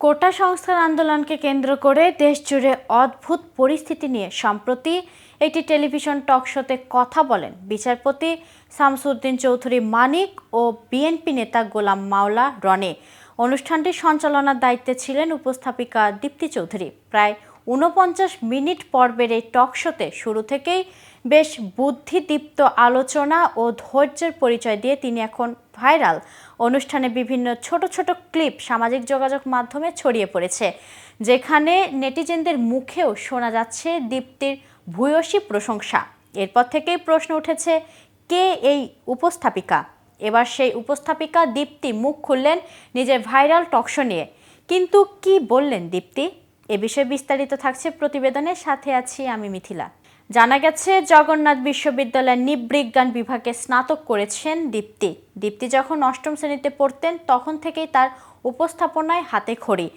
কোটা সংস্কার আন্দোলনকে কেন্দ্র করে দেশজুড়ে অদ্ভুত পরিস্থিতি নিয়ে সম্প্রতি একটি টেলিভিশন টকশোতে কথা বলেন বিচারপতি শামসুদ্দিন চৌধুরী মানিক ও বিএনপি নেতা গোলাম মাওলা রনে। অনুষ্ঠানটি সঞ্চালনার দায়িত্বে ছিলেন উপস্থাপিকা দীপ্তি চৌধুরী। প্রায় ঊনপঞ্চাশ মিনিট পর্বের এই টক শোতে শুরু থেকেই বেশ বুদ্ধিদীপ্ত আলোচনা ও ধৈর্যের পরিচয় দিয়ে তিনি এখন ভাইরাল। অনুষ্ঠানে বিভিন্ন ছোট ছোট ক্লিপ সামাজিক যোগাযোগ মাধ্যমে ছড়িয়ে পড়েছে, যেখানে নেটিজেনদের মুখেও শোনা যাচ্ছে দীপ্তির ভূয়সী প্রশংসা। এরপর থেকেই প্রশ্ন উঠেছে, কে এই উপস্থাপিকা? এবার সেই উপস্থাপিকা দীপ্তি মুখ খুললেন নিজের ভাইরাল টকশো নিয়ে। কিন্তু কি বললেন দীপ্তি? এ বিষয়ে বিস্তারিত থাকছে প্রতিবেদনের সাথে আছি আমি মিথিলা। জানা গেছে, জগন্নাথ বিশ্ববিদ্যালয়ের নৃবিজ্ঞান বিভাগে স্নাতক করেছেন দীপ্তি। দীপ্তি যখন অষ্টম শ্রেণীতে পড়তেন, তখন থেকেই তার উপস্থাপনায় হাতে খড়ি।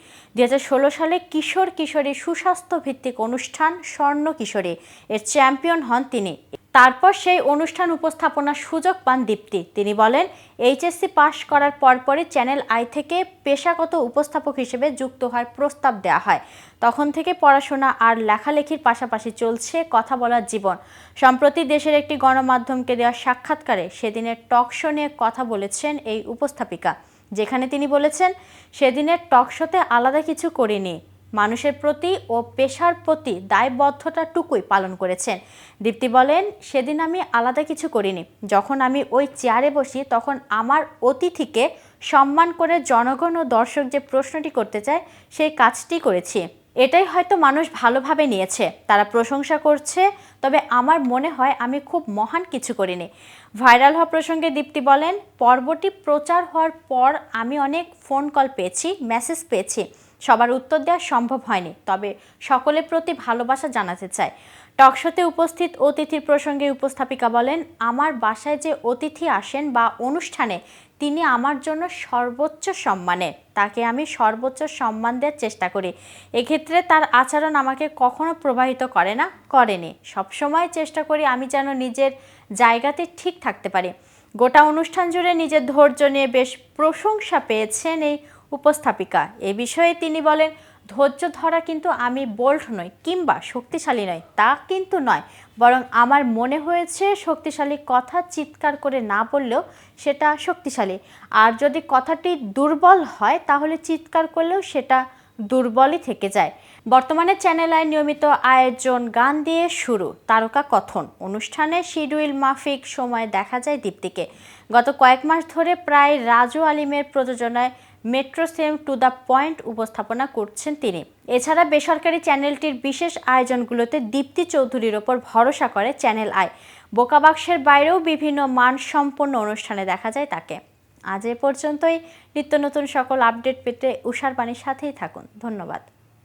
ষোলো সালে কিশোর কিশোরী সুস্বাস্থ্য ভিত্তিক অনুষ্ঠান স্বর্ণ কিশোরী। এর চ্যাম্পিয়ন হন তিনি। তারপর সেই অনুষ্ঠান উপস্থাপনার সুযোগ পান দীপ্তি। তিনি বলেন, এইচএসসি পাশ করার পরপরই চ্যানেল আই থেকে পেশাগত উপস্থাপক হিসেবে যুক্ত হওয়ার প্রস্তাব দেওয়া হয়। তখন থেকে পড়াশোনা আর লেখালেখির পাশাপাশি চলছে কথা বলার জীবন। সম্প্রতি দেশের একটি গণমাধ্যমকে দেওয়া সাক্ষাৎকারে সেদিনের টক শো নিয়ে কথা বলেছেন এই উপস্থাপিকা, যেখানে তিনি বলেছেন, সেদিনের টক শোতে আলাদা কিছু করিনি। মানুষের প্রতি ও পেশার প্রতি দায়বদ্ধতাটুকুই পালন করেছেন। দীপ্তি বলেন, সেদিন আমি আলাদা কিছু করিনি। যখন আমি ওই চেয়ারে বসি, তখন আমার অতিথিকে সম্মান করে জনগণ ও দর্শক যে প্রশ্নটি করতে চায়, সেই কাজটি করেছি। এটাই হয়তো মানুষ ভালোভাবে নিয়েছে। তারা প্রশংসা করছে, তবে আমার মনে হয় আমি খুব মহান কিছু করিনি। ভাইরাল হওয়া প্রসঙ্গে দীপ্তি বলেন, পর্বটি প্রচার হওয়ার পর আমি অনেক ফোন কল পেয়েছি, মেসেজ পেয়েছি। সবার উত্তর দেওয়া সম্ভব হয়নি, তবে সকলের প্রতি ভালোবাসা জানাতে চাই টকশোতে উপস্থিত অতিথির প্রসঙ্গে উপস্থাপিকা বলেন, আমার বাসায় যে অতিথি আসেন বা অনুষ্ঠানে, তিনি আমার জন্য সর্বোচ্চ সম্মানের তাকে আমি সর্বোচ্চ সম্মান দেওয়ার চেষ্টা করি। এক্ষেত্রে তার আচরণ আমাকে কখনো প্রভাবিত করে না, করেনি। সবসময় চেষ্টা করি আমি যেন নিজের জায়গাতে ঠিক থাকতে পারি। গোটা অনুষ্ঠান জুড়ে নিজের ধৈর্য নিয়ে বেশ প্রশংসা পেয়েছেন এই উপস্থাপিকা। এ বিষয়ে তিনি বলেন, ধৈর্য ধরা কিন্তু আমি বোল্ড নই, কিংবা শক্তিশালী নয় তা কিন্তু নয়। বরং আমার মনে হয়েছে শক্তিশালী কথা চিৎকার করে না বললেও সেটা শক্তিশালী। আর যদি কথাটি দুর্বল হয়, তাহলে চিৎকার করলেও সেটা দুর্বলই থেকে যায়। বর্তমানে চ্যানেল আই নিয়মিত আয়োজন গান দিয়ে শুরু। তারকা কথন। অনুষ্ঠানে শিডিউল মাফিক সময় দেখা যায় দীপ্তিকে। গত কয়েক মাস ধরে প্রায় রাজু আলিমের প্রযোজনায় metro same to the point উপস্থাপনা করছেন তিনি। এছাড়া বেসরকারি চ্যানেলটির বিশেষ আয়োজনগুলোতে দীপ্তি চৌধুরীর ওপর ভরসা করে চ্যানেল আই। বোকাবাক্সের বাইরেও বিভিন্ন মানসম্পন্ন অনুষ্ঠানে দেখা যায় তাকে। আজ এ পর্যন্তই। নিত্য নতুন সকল আপডেট পেতে উষার পানির সাথেই থাকুন। ধন্যবাদ।